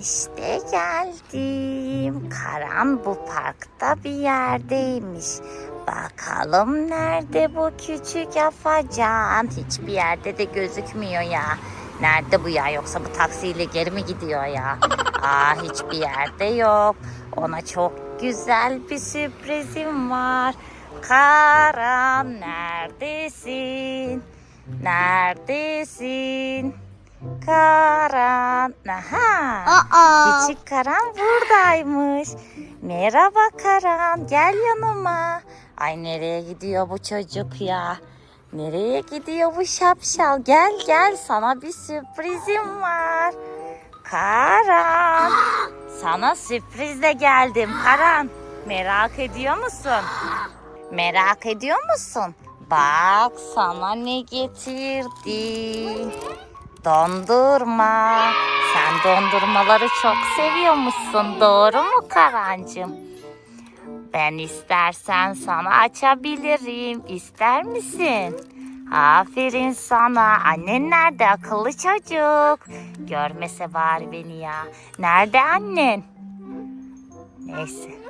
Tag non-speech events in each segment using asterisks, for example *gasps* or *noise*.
İşte geldim. Karan bu parkta bir yerdeymiş. Bakalım nerede bu küçük afacan? Hiçbir yerde de gözükmüyor ya. Nerede bu ya yoksa bu taksiyle geri mi gidiyor ya? *laughs* Aa hiçbir yerde yok. Ona çok güzel bir sürprizim var. Karan neredesin? Neredesin? Karan. Aha. Aa. Küçük Karan buradaymış. Merhaba Karan gel yanıma. Ay nereye gidiyor bu çocuk ya? Nereye gidiyor bu şapşal? Gel gel sana bir sürprizim var. Karan. Sana sürprizle geldim Karan. Merak ediyor musun? Merak ediyor musun? Bak sana ne getirdim. Dondurma. Sen dondurmaları çok seviyormuşsun. Doğru mu Karancığım? Ben istersen sana açabilirim. İster misin? Aferin sana. Annen nerede akıllı çocuk? Görmese bari beni ya. Nerede annen? Neyse.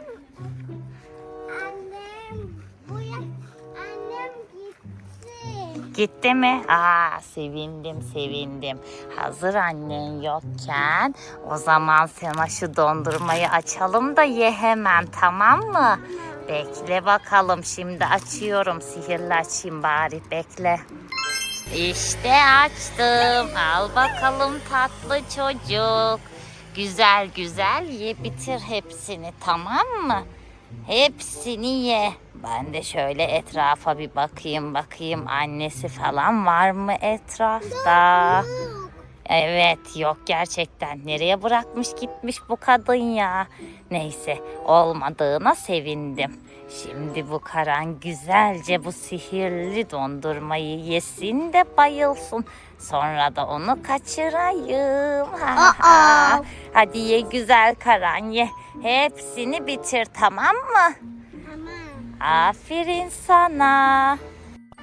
Gitti. Mi? Aa sevindim sevindim. Hazır annen yokken o zaman sana şu dondurmayı açalım da ye hemen tamam mı? Bekle bakalım şimdi açıyorum. Sihirli açayım bari bekle. İşte açtım. Al bakalım tatlı çocuk. Güzel güzel ye bitir hepsini tamam mı? Hepsini ye. Ben de şöyle etrafa bir bakayım bakayım annesi falan var mı etrafta? Evet yok gerçekten. Nereye bırakmış gitmiş bu kadın ya. Neyse olmadığına sevindim. Şimdi bu Karan güzelce bu sihirli dondurmayı yesin de bayılsın. Sonra da onu kaçırayım. Ha, ha. Hadi ye güzel Karan ye. Hepsini bitir tamam mı? Tamam. Aferin sana.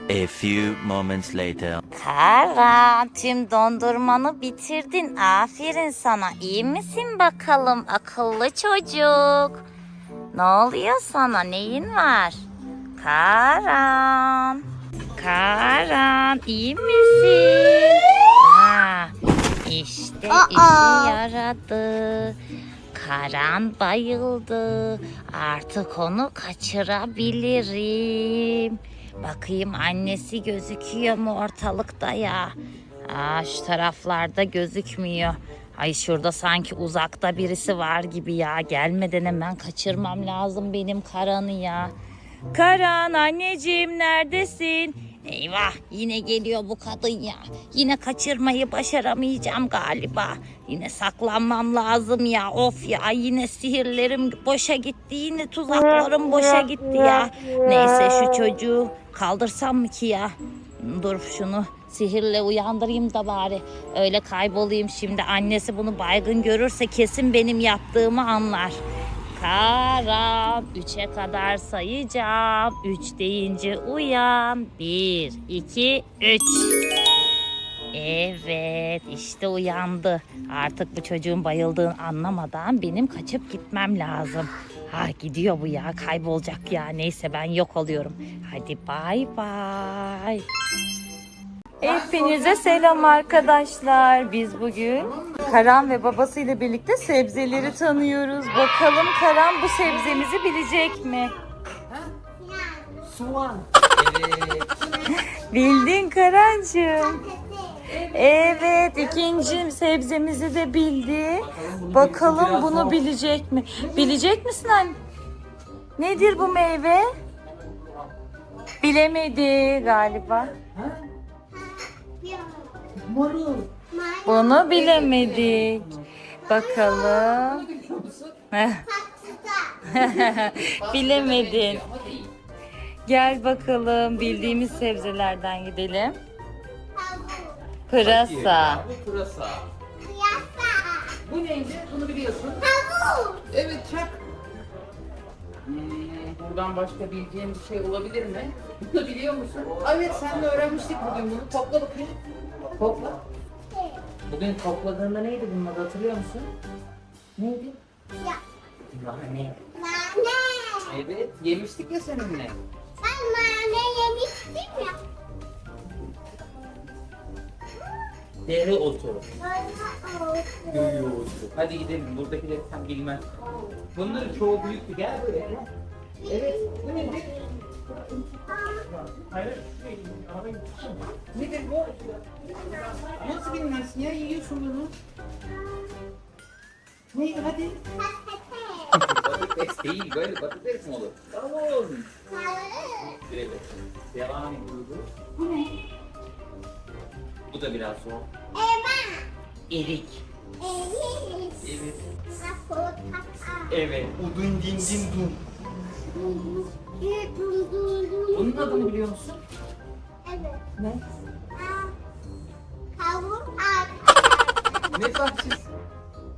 A few moments later. Karan tüm dondurmanı bitirdin. Aferin sana. İyi misin bakalım akıllı çocuk? Ne oluyor sana? Neyin var? Karan. Karan iyi misin? Ha, işte Aa. işe yaradı. Karan bayıldı. Artık onu kaçırabilirim. Bakayım annesi gözüküyor mu ortalıkta ya? Aa, şu taraflarda gözükmüyor. Ay şurada sanki uzakta birisi var gibi ya. Gelmeden hemen kaçırmam lazım benim Karan'ı ya. Karan anneciğim neredesin? Eyvah yine geliyor bu kadın ya. Yine kaçırmayı başaramayacağım galiba. Yine saklanmam lazım ya. Of ya yine sihirlerim boşa gitti. Yine tuzaklarım boşa gitti ya. Neyse şu çocuğu kaldırsam mı ki ya? Dur şunu sihirle uyandırayım da bari. Öyle kaybolayım şimdi. Annesi bunu baygın görürse kesin benim yaptığımı anlar. Karan. Üçe kadar sayacağım. Üç deyince uyan. Bir, iki, üç. Evet işte uyandı. Artık bu çocuğun bayıldığını anlamadan benim kaçıp gitmem lazım. Ha gidiyor bu ya kaybolacak ya. Neyse ben yok oluyorum. Hadi bay bay. Hepinize selam arkadaşlar. Biz bugün Karan ve babasıyla birlikte sebzeleri tanıyoruz. Bakalım Karan bu sebzemizi bilecek mi? Soğan. Bildin Karancığım. Evet ikinci sebzemizi de bildi. Bakalım bunu bilecek mi? Bilecek misin anne? Nedir bu meyve? Bilemedi galiba. Marul. Bunu bilemedik. Bakalım. *laughs* Bilemedin. Gel bakalım bildiğimiz sebzelerden gidelim. Pırasa. Bu pırasa. Bu neydi? Bunu biliyorsun. Tavuk. Evet çak. Hmm, buradan başka bildiğin bir şey olabilir mi? Bunu biliyor musun? Evet sen de öğrenmiştik bugün bunu. Topla bakayım. Topla. Bugün topladığında neydi bunun adı hatırlıyor musun? Neydi? Ya. Nane. Nane. Evet yemiştik ya seninle. Ben nane yemiştim ya. Dere otu. Göğü otu. Hadi gidelim buradakileri sen bilmez. Bunların çoğu büyüktü gel buraya. Evet bu nedir? Nedir bu? Nasıl bilmezsin ya yiyorsun bunu? Neydi hadi? Patates değil böyle patates mi olur? Tamam. Evet. Devam ediyoruz. Bu ne? Bu da biraz zor. Eva. Erik. Elis. Evet. Evet. Udun din din dun. Bunun adını biliyor musun? Evet. Ne? Ne bahçesi?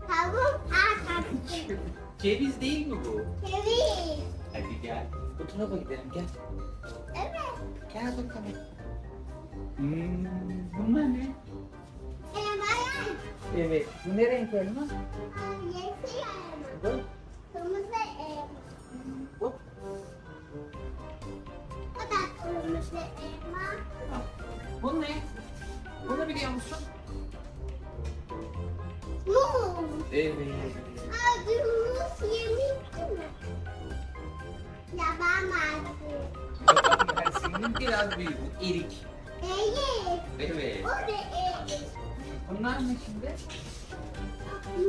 Kavun ağacı. Ceviz değil mi bu? Ceviz. Hadi gel. Bu tarafa gidelim gel. Evet. Gel bakalım. Hmm, bunlar ne? Elmayan. Evet. Bu ne renk elma? Yeşil elma. Bu. Kırmızı elma. Bu. O da kırmızı elma. Ha. Bu ne? Bunu biliyor musun? Muz. Evet. Ağacı muz yemişti mi? Yaban ağacı. Mersin'in biraz erik. Evet. Evet. O da erik. Bunlar ne şimdi?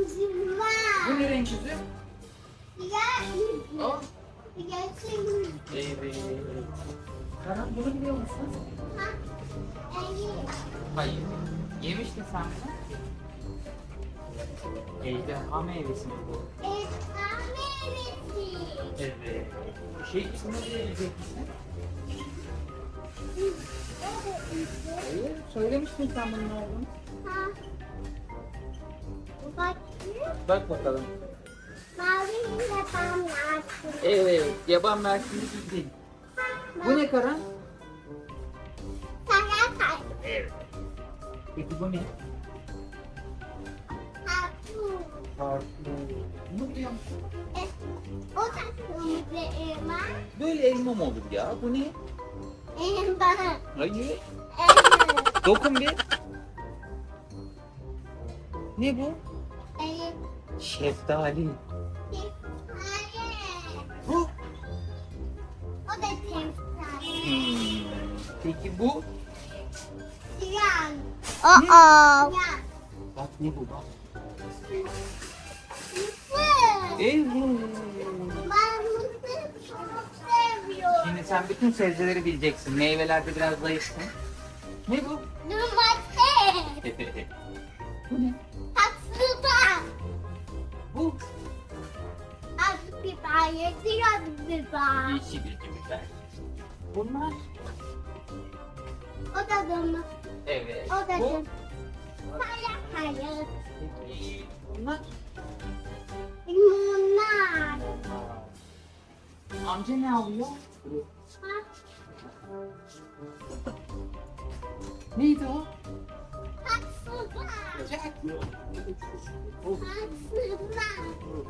Üzüm Bu ne renk üzüm? Ya üzüm. O. Yeşil üzüm. Evet. Karan bunu biliyor musun? Ha, erik. Hayır. Yemiştin sen bunu. Ejderha meyvesi mi bu? Elma meyvesi. Evet. Şey ismini bilebilecek misin? Hayır. Söylemiştin sen bunun olduğunu. Ha. Bak. Bak bakalım. Mavi yaban ağacı. Evet. Yaban mersini bildin. Bu ne Karan? Salata. Evet. Peki bu ne? Bunu biliyor musun? E, O da kırmızı elma. Böyle elma mı olur ya? Bu ne? Elma. Hayır. Elma. Dokun bir. Ne bu? Elma. Şeftali. Bu. O da temsal. Hmm. Peki bu? Siyah. Aa. Siyah. Bak ne bu bak. Ben çok seviyorum. Şimdi sen bütün sebzeleri bileceksin. Meyvelerde biraz zayıfsın. Ne bu? Domates. *laughs* bu ne? Patlıcan. Bu. Acı biber, yeşil acı biber. Yeşil biber. Bunlar. O da domates. Evet. O da bu. domates. Hayır, hayır. Bunlar. Limonlar. Amca ne alıyor? Ha, Neydi o?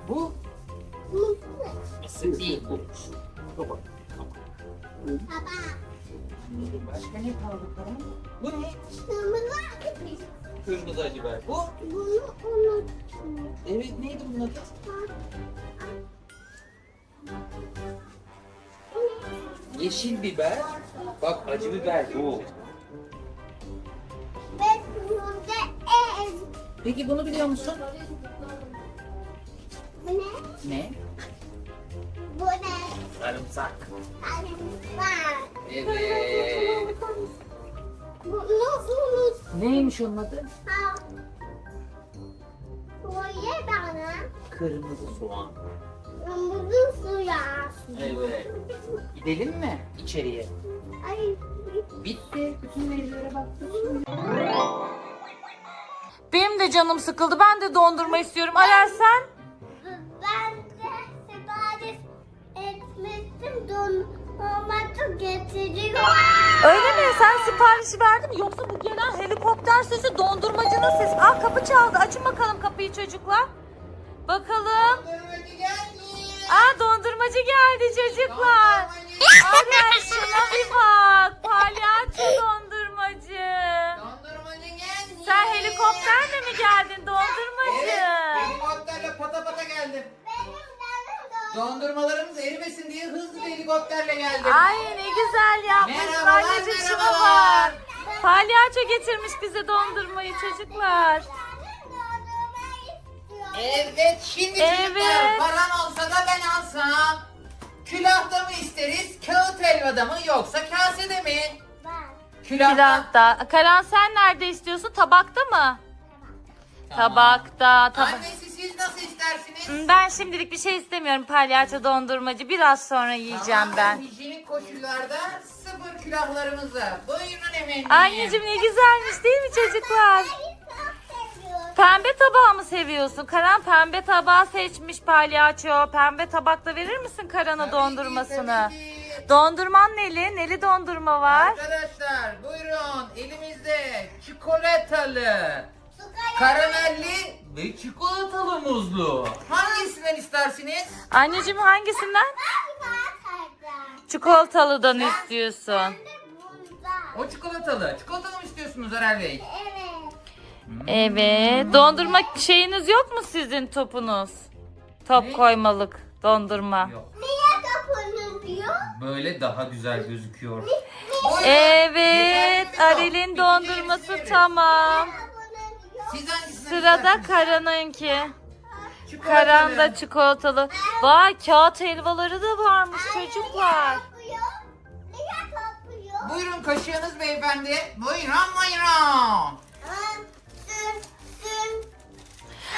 Bu. Mısır. Mısır değil bu. Baba. Başka ne kaldı? Bu ne? Kırmızı acı biber. Kırmızı acı biber. Bu. Bunu unuttum. Evet neydi bunun adı? Yeşil biber. Bak acı biber bu. Ve kırmızı ev. Peki bunu biliyor musun? Bu ne? Ne? Bu ne? Sarımsak. Sarımsak. Evet. Bunu unut. Neymiş onun adı? Ha. Koye bana. Kırmızı soğan. Kırmızı suya. Evet. Gidelim mi içeriye? Ay. Bitti. Bütün meyvelere baktık. Benim de canım sıkıldı. Ben de dondurma istiyorum. Aler sen? Ben de sipariş etmiştim. Domatı getiriyor. Öyle mi? Sen siparişi verdin mi? Yoksa bu gelen helikopter sesi dondurmacının sesi. Aa kapı çaldı. Açın bakalım kapıyı çocuklar. Bakalım. Dondurmacı gelmiş. Aa dondurmacı geldi çocuklar. Aren şuna bir bak. Palyaço dondurmacı. Dondurmacı gelmiş. Sen helikopterle mi geldin dondurmacı? Evet, helikopterle pata pata geldim. Dondurmalarımız erimesin diye hızlı bir helikopterle geldim. Ay ne güzel yapmışsın anneciğim şuna bak. Palyaço getirmiş bize dondurmayı çocuklar. Evet şimdi Evet. çocuklar param olsa da ben alsam. Külahta mı isteriz, kağıt helvada mı yoksa kasede mi? Külahta. Külahta. Karan sen nerede istiyorsun? Tabakta mı? Tabakta. Tabak. Annesi siz nasıl istersiniz? Hmm, Ben şimdilik bir şey istemiyorum palyaço dondurmacı. Biraz sonra yiyeceğim Tamamen ben. Hijyenik koşullarda sıfır külahlarımızla. Buyurun efendim. Anneciğim ne güzelmiş değil mi çocuklar? Pembe tabağı mı seviyorsun? Karan pembe tabağı seçmiş palyaço. Pembe tabakta verir misin Karan'a dondurmasını? Dondurman neli? Neli dondurma var? Arkadaşlar buyurun elimizde çikolatalı, karamelli ve çikolatalı muzlu. Hangisinden istersiniz? Anneciğim hangisinden? Çikolatalıdan istiyorsun. O çikolatalı. Çikolatalı mı istiyorsunuz Aral Bey? Evet. Evet. Dondurma şeyiniz yok mu sizin topunuz? Top Ne? koymalık dondurma. Yok. Böyle daha güzel gözüküyor. Evet. Bitince dondurması yenisini tamam. Siz hangisinden Sırada istersiniz? Karan'ınki. Çikolatalı. Karan da çikolatalı. Vay kağıt helvaları da varmış çocuklar. Buyurun kaşığınız beyefendi. Buyurun buyurun.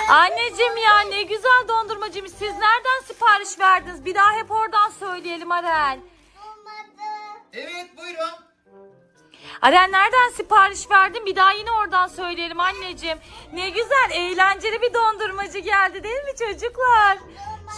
Anneciğim ya ne güzel dondurmacıymış. Siz nereden sipariş verdiniz? Bir daha hep oradan söyleyelim. Olmadı. Evet buyurun. Arel nereden sipariş verdin? Bir daha yine oradan söyleyelim anneciğim. Ne güzel eğlenceli bir dondurmacı geldi değil mi çocuklar?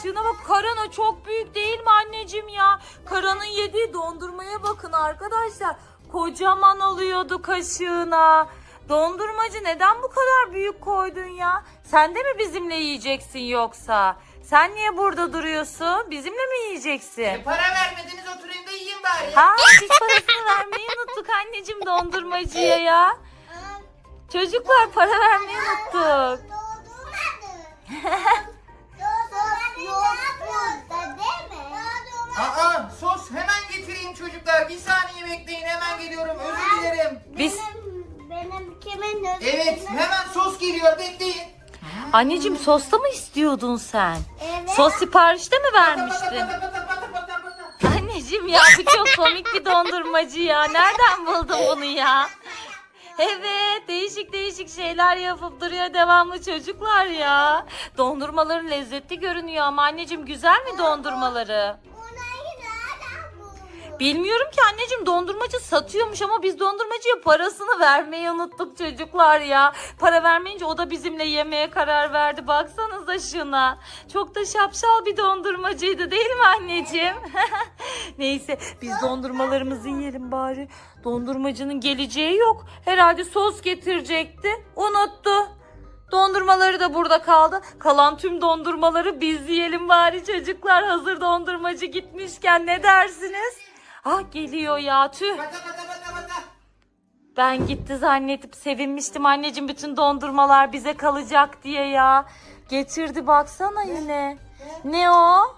Şuna bak Karana çok büyük değil mi anneciğim ya? Karan'ın yediği dondurmaya bakın arkadaşlar. Kocaman oluyordu kaşığına. Dondurmacı neden bu kadar büyük koydun ya? Sen de mi bizimle yiyeceksin yoksa? Sen niye burada duruyorsun? Bizimle mi yiyeceksin? E, para vermediniz oturayım da yiyeyim bari. Ha hiç parasını vermeyi unuttuk anneciğim dondurmacıya ya. Çocuklar para vermeyi unuttuk. Aa sos hemen getireyim çocuklar. Bir saniye bekleyin hemen geliyorum. Özür dilerim. Biz Benim, kimin özür Evet hemen sos geliyor bekleyin. anneciğim sosta mı istiyordun sen? Evet. Sos siparişte mi vermiştin? pata pata pata pata pata. Anneciğim ya bu çok komik bir dondurmacı ya. Nereden buldun bunu ya? Evet değişik değişik şeyler yapıp duruyor devamlı çocuklar ya. Dondurmaların lezzetli görünüyor ama anneciğim güzel mi dondurmaları? Bilmiyorum ki anneciğim dondurmacı satıyormuş ama biz dondurmacıya parasını vermeyi unuttuk çocuklar ya. Para vermeyince o da bizimle yemeye karar verdi. Baksanıza şuna. Çok da şapşal bir dondurmacıydı değil mi anneciğim? *laughs* Neyse biz dondurmalarımızı yiyelim bari. Dondurmacının geleceği yok. Herhalde sos getirecekti. Unuttu. Dondurmaları da burada kaldı. Kalan tüm dondurmaları biz yiyelim bari çocuklar. Hazır dondurmacı gitmişken ne dersiniz? Ah geliyor ya tüh. Ben gitti zannedip sevinmiştim anneciğim bütün dondurmalar bize kalacak diye ya. Getirdi baksana yine. Ne o?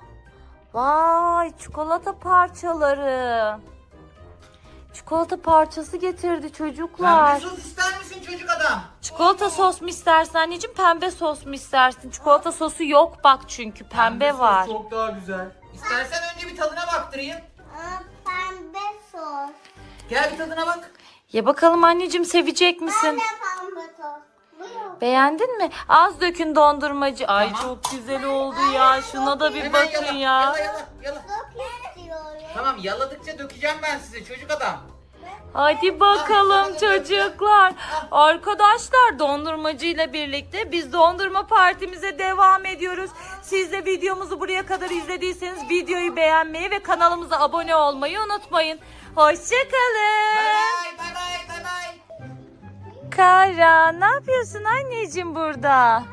Vay çikolata parçaları. Çikolata parçası getirdi çocuklar. Pembe sos ister misin çocuk adam? Çikolata sos mu istersin anneciğim pembe sos mu istersin? Çikolata sosu yok bak çünkü pembe sos var. Çok daha güzel. İstersen önce bir tadına baktırayım. Pembe sos. Gel bir tadına bak. Ye bakalım anneciğim sevecek misin? Ben de pembe sos. Buyur. Beğendin mi? Az dökün dondurmacı. Ay Tamam. çok güzel oldu ya. Şuna da bir Hemen bakın yala, ya. Yala yala yala. Çok istiyorum. Tamam yaladıkça dökeceğim ben size çocuk adam. Hadi bakalım çocuklar. Arkadaşlar dondurmacı ile birlikte biz dondurma partimize devam ediyoruz. Siz de videomuzu buraya kadar izlediyseniz videoyu beğenmeyi ve kanalımıza abone olmayı unutmayın. Hoşçakalın. Bye bye bye bye. Kara ne yapıyorsun anneciğim burada?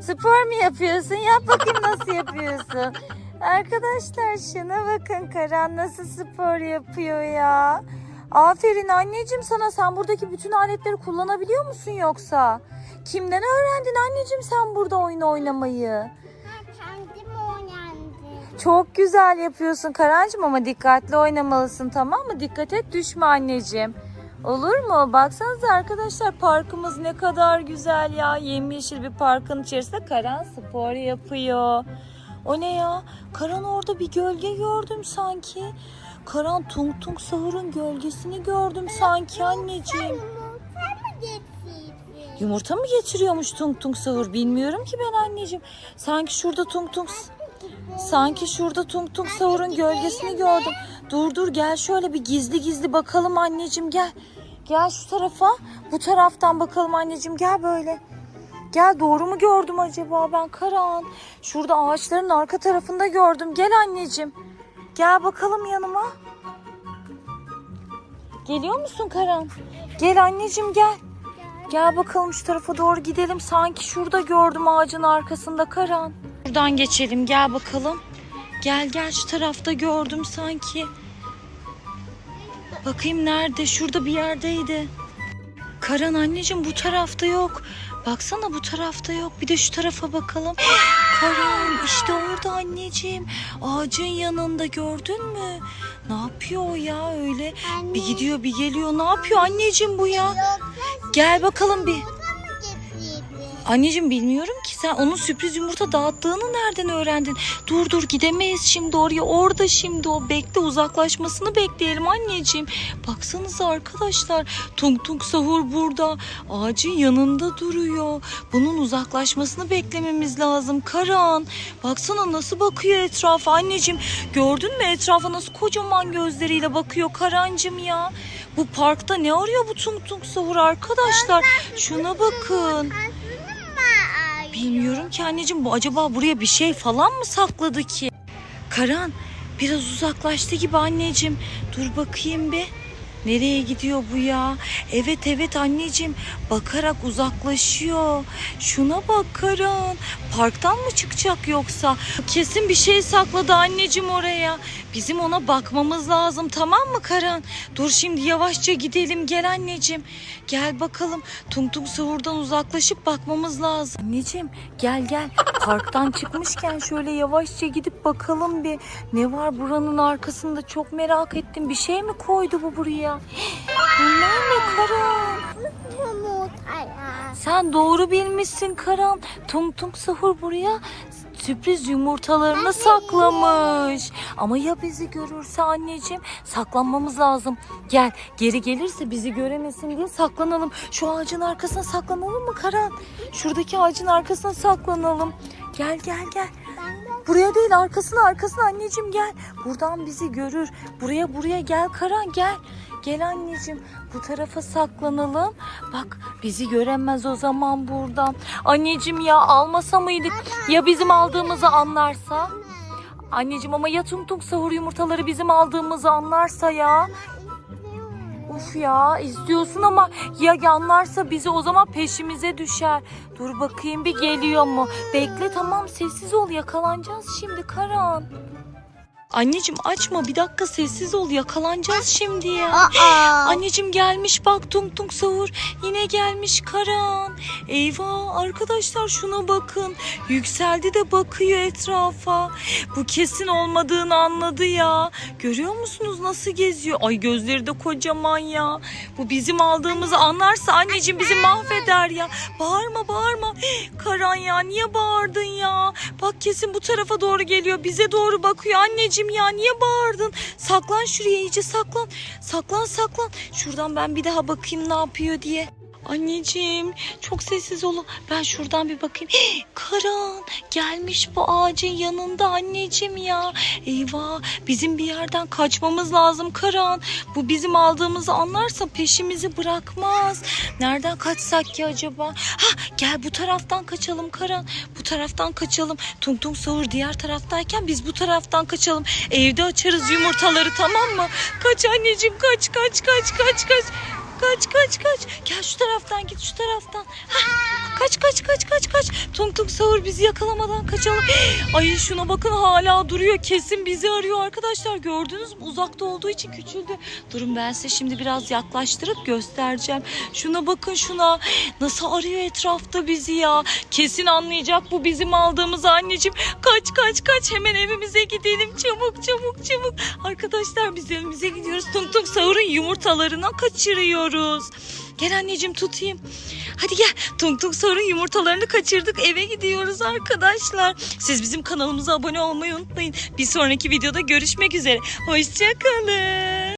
Spor mu yapıyorsun? Yap bakayım nasıl yapıyorsun. Arkadaşlar şuna bakın Karan nasıl spor yapıyor ya. Aferin anneciğim sana sen buradaki bütün aletleri kullanabiliyor musun yoksa? Kimden öğrendin anneciğim sen burada oyun oynamayı? Kendim oynandım. Çok güzel yapıyorsun Karancığım ama dikkatli oynamalısın tamam mı? Dikkat et düşme anneciğim. Olur mu? Baksanıza arkadaşlar parkımız ne kadar güzel ya. Yemyeşil bir parkın içerisinde Karan spor yapıyor. O ne ya? Karan orada bir gölge gördüm sanki. Karan Tung Tung Sahur'un gölgesini gördüm sanki anneciğim. Yumurta mı getirdin? Yumurta mı getiriyormuş Tung Tung Sahur? Bilmiyorum ki ben anneciğim. Sanki şurada Tung Tung... Sanki şurada Tung Tung Sahur'un gölgesini gördüm. Dur dur gel şöyle bir gizli gizli bakalım anneciğim gel. Gel şu tarafa. Bu taraftan bakalım anneciğim gel böyle. Gel doğru mu gördüm acaba ben Karan? Şurada ağaçların arka tarafında gördüm. Gel anneciğim. Gel bakalım yanıma. Geliyor musun Karan? Gel anneciğim gel. Gel bakalım şu tarafa doğru gidelim. Sanki şurada gördüm ağacın arkasında Karan. Buradan geçelim gel bakalım. Gel gel şu tarafta gördüm sanki. Bakayım nerede? Şurada bir yerdeydi. Karan anneciğim bu tarafta yok. Baksana bu tarafta yok. Bir de şu tarafa bakalım. Karan işte orada anneciğim. Ağacın yanında gördün mü? Ne yapıyor o ya öyle? Bir gidiyor bir geliyor. Ne yapıyor anneciğim bu ya? Gel bakalım bir. Anneciğim bilmiyorum ki sen onun sürpriz yumurta dağıttığını nereden öğrendin? Dur dur gidemeyiz şimdi oraya. Orada şimdi o. Bekle uzaklaşmasını bekleyelim anneciğim. Baksanıza arkadaşlar. Tung tung sahur burada. Ağacın yanında duruyor. Bunun uzaklaşmasını beklememiz lazım. Karan. Baksana nasıl bakıyor etrafa anneciğim. Gördün mü etrafa nasıl kocaman gözleriyle bakıyor Karancım ya. Bu parkta ne arıyor bu tung tung sahur arkadaşlar? Şuna bakın. Bilmiyorum ki anneciğim bu acaba buraya bir şey falan mı sakladı ki? Karan biraz uzaklaştı gibi anneciğim. Dur bakayım bir. Nereye gidiyor bu ya? Evet evet anneciğim bakarak uzaklaşıyor. Şuna bak Karan. Parktan mı çıkacak yoksa? Kesin bir şey sakladı anneciğim oraya. Bizim ona bakmamız lazım tamam mı Karan? Dur şimdi yavaşça gidelim gel anneciğim. Gel bakalım Tung Tung Sahur'dan uzaklaşıp bakmamız lazım. Anneciğim gel gel parktan çıkmışken şöyle yavaşça gidip bakalım bir. Ne var buranın arkasında çok merak ettim. Bir şey mi koydu bu buraya? Bunlar ne Karan? Ya. Sen doğru bilmişsin Karan. Tung Tung Sahur buraya sürpriz yumurtalarını saklamış. Ama ya bizi görürse anneciğim saklanmamız lazım. Gel geri gelirse bizi göremesin diye saklanalım. Şu ağacın arkasına saklanalım mı Karan? Şuradaki ağacın arkasına saklanalım. Gel gel gel. Buraya değil arkasına arkasına anneciğim gel. Buradan bizi görür. Buraya buraya gel Karan gel. Gel anneciğim bu tarafa saklanalım. Bak bizi göremez o zaman buradan. Anneciğim ya almasa mıydık? Ya bizim aldığımızı anlarsa? Anneciğim ama ya tung tung sahur yumurtaları bizim aldığımızı anlarsa ya? Uf ya istiyorsun ama ya yanlarsa bizi o zaman peşimize düşer. Dur bakayım bir geliyor mu? Bekle tamam sessiz ol yakalanacağız şimdi Karan. Anneciğim açma bir dakika sessiz ol yakalanacağız şimdi ya. Aa. Anneciğim gelmiş bak tung tung sahur. Yine gelmiş Karan. Eyvah arkadaşlar şuna bakın. Yükseldi de bakıyor etrafa. Bu kesin olmadığını anladı ya. Görüyor musunuz nasıl geziyor? Ay gözleri de kocaman ya. Bu bizim aldığımızı anlarsa anneciğim bizi mahveder ya. Bağırma bağırma. Karan ya niye bağırdın ya? Bak kesin bu tarafa doğru geliyor. Bize doğru bakıyor anneciğim ya. Niye bağırdın? Saklan şuraya iyice saklan. Saklan saklan. Şuradan ben bir daha bakayım ne yapıyor diye. Anneciğim çok sessiz olun. Ben şuradan bir bakayım. Hii, Karan gelmiş bu ağacın yanında anneciğim ya. Eyvah bizim bir yerden kaçmamız lazım Karan. Bu bizim aldığımızı anlarsa peşimizi bırakmaz. Nereden kaçsak ki acaba? Ha gel bu taraftan kaçalım Karan. Bu taraftan kaçalım. Tung tung sahur diğer taraftayken biz bu taraftan kaçalım. Evde açarız yumurtaları tamam mı? Kaç anneciğim kaç kaç kaç kaç kaç. Kaç kaç kaç. Gel şu taraftan git şu taraftan. Hah, kaç kaç kaç kaç kaç. Tung tung sahur bizi yakalamadan kaçalım. *gasps* Ay şuna bakın hala duruyor. Kesin bizi arıyor arkadaşlar. Gördünüz mü? Uzakta olduğu için küçüldü. Durun ben size şimdi biraz yaklaştırıp göstereceğim. Şuna bakın şuna. Nasıl arıyor etrafta bizi ya. Kesin anlayacak bu bizim aldığımız anneciğim. Kaç kaç kaç hemen evimize gidelim. Çabuk çabuk çabuk. Arkadaşlar biz evimize gidiyoruz. Tung tung sahurun yumurtalarına kaçırıyoruz. Gel anneciğim tutayım. Hadi gel. Tung tung sorun yumurtalarını kaçırdık. Eve gidiyoruz arkadaşlar. Siz bizim kanalımıza abone olmayı unutmayın. Bir sonraki videoda görüşmek üzere. Hoşçakalın.